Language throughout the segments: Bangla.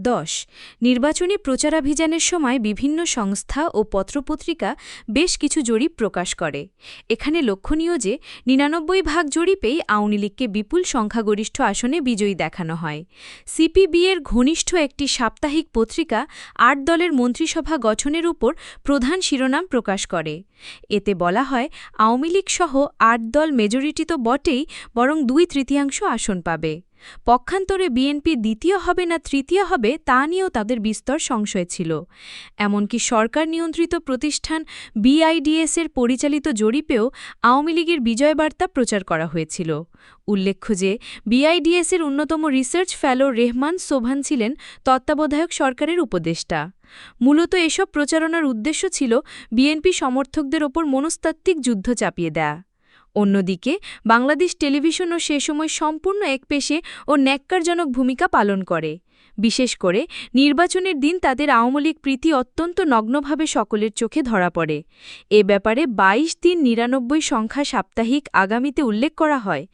দশ। নির্বাচনী প্রচারাভিযানের সময় বিভিন্ন সংস্থা ও পত্রপত্রিকা বেশ কিছু জরিপ প্রকাশ করে। এখানে লক্ষণীয় যে, নিরানব্বই ভাগ জরিপেই আওয়ামী লীগকে বিপুল সংখ্যাগরিষ্ঠ আসনে বিজয়ী দেখানো হয়। সিপিবি-এর ঘনিষ্ঠ একটি সাপ্তাহিক পত্রিকা আট দলের মন্ত্রিসভা গঠনের উপর প্রধান শিরোনাম প্রকাশ করে। এতে বলা হয়, আওয়ামী লীগ সহ আট দল মেজরিটি তো বটেই, বরং দুই তৃতীয়াংশ আসন পাবে। পক্ষান্তরে বিএনপি দ্বিতীয় হবে না তৃতীয় হবে তা নিয়েও তাদের বিস্তর সংশয় ছিল। এমনকি সরকার নিয়ন্ত্রিত প্রতিষ্ঠান বিআইডিএসের পরিচালিত জরিপেও আওয়ামী লীগের বিজয়বার্তা প্রচার করা হয়েছিল। উল্লেখ্য যে বিআইডিএসের অন্যতম রিসার্চ ফেলো রেহমান সোভান ছিলেন তত্ত্বাবধায়ক সরকারের উপদেষ্টা। মূলত এসব প্রচারণার উদ্দেশ্য ছিল বিএনপি সমর্থকদের ওপর মনস্তাত্ত্বিক যুদ্ধ চাপিয়ে দেয়া। অন্যদিকে, বাংলাদেশ টেলিভিশনও সে সময় সম্পূর্ণ একপেশে ও ন্যাক্কারজনক ভূমিকা পালন করে। বিশেষ করে, নির্বাচনের দিন তাদের আওয়ামী লীগ প্রীতি অত্যন্ত নগ্নভাবে সকলের চোখে ধরা পড়ে। এ ব্যাপারে ২২ দিন নিরানব্বই সংখ্যা সাপ্তাহিক আগামীতে উল্লেখ করা হয়।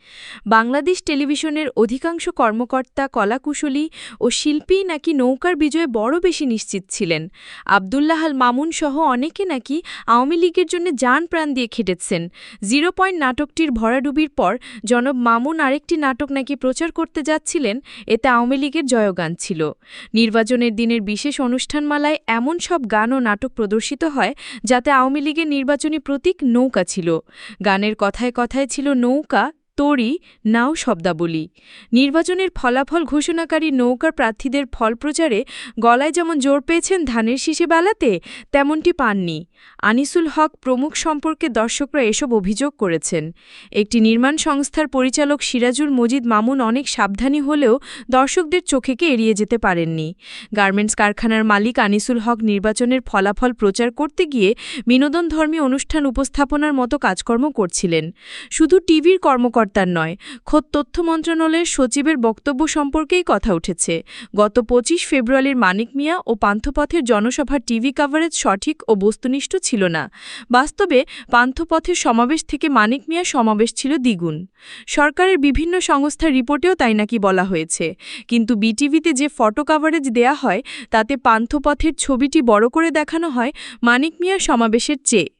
বাংলাদেশ টেলিভিশনের অধিকাংশ কর্মকর্তা, কলাকুশলী ও শিল্পী নাকি নৌকার বিজয়ে বড় বেশি নিশ্চিত ছিলেন। আবদুল্লাহাল মামুন সহ অনেকে নাকি আওয়ামী লীগের জন্য যান প্রাণ দিয়ে খেটেছেন। জিরো পয়েন্ট নাটকটির ভরাডুবির পর জনব মামুন আরেকটি নাটক নাকি প্রচার করতে যাচ্ছিলেন, এতে আওয়ামী লীগের জয়গান ছিল। নির্বাচনের দিনের বিশেষ অনুষ্ঠানমালায় এমন সব গান ও নাটক প্রদর্শিত হয়, যাতে আওয়ামী লীগের নির্বাচনী প্রতীক নৌকা ছিল। গানের কথায় কথায় ছিল নৌকা তরি নাও শব্দাবলী। নির্বাচনের ফলাফল ঘোষণাকারী নৌকার প্রার্থীদের ফল প্রচারে গলায় যেমন জোর পেয়েছেন ধানের শীষে বেলাতে, তেমনটি পাননি। আনিসুল হক প্রমুখ সম্পর্কে দর্শকরা এসব অভিযোগ করেছেন। একটি নির্মাণ সংস্থার পরিচালক সিরাজুল মজিদ মামুন অনেক সাবধানী হলেও দর্শকদের চোখেকে এড়িয়ে যেতে পারেননি। গার্মেন্টস কারখানার মালিক আনিসুল হক নির্বাচনের ফলাফল প্রচার করতে গিয়ে বিনোদনধর্মী অনুষ্ঠান উপস্থাপনার মতো কাজকর্ম করছিলেন। শুধু টিভির কর্মকর্তার নয়। খোদ তথ্য মন্ত্রণালয়ের সচিবের বক্তব্য সম্পর্কেই কথা উঠেছে। গত পঁচিশ ফেব্রুয়ারির মানিক মিয়া ও পান্থপথের জনসভার টিভি কাভারেজ সঠিক ও বস্তুনিষ্ঠ ছিল না। বাস্তবে পান্থপথের সমাবেশ থেকে মানিক মিয়া সমাবেশ ছিল দ্বিগুণ। সরকারের বিভিন্ন সংস্থার রিপোর্টেও তাই নাকি বলা হয়েছে। কিন্তু বিটিভিতে যে ফটো কাভারেজ দেয়া হয়, তাতে পান্থপথের ছবিটি বড় করে দেখানো হয় মানিক মিয়ার সমাবেশের চেয়ে।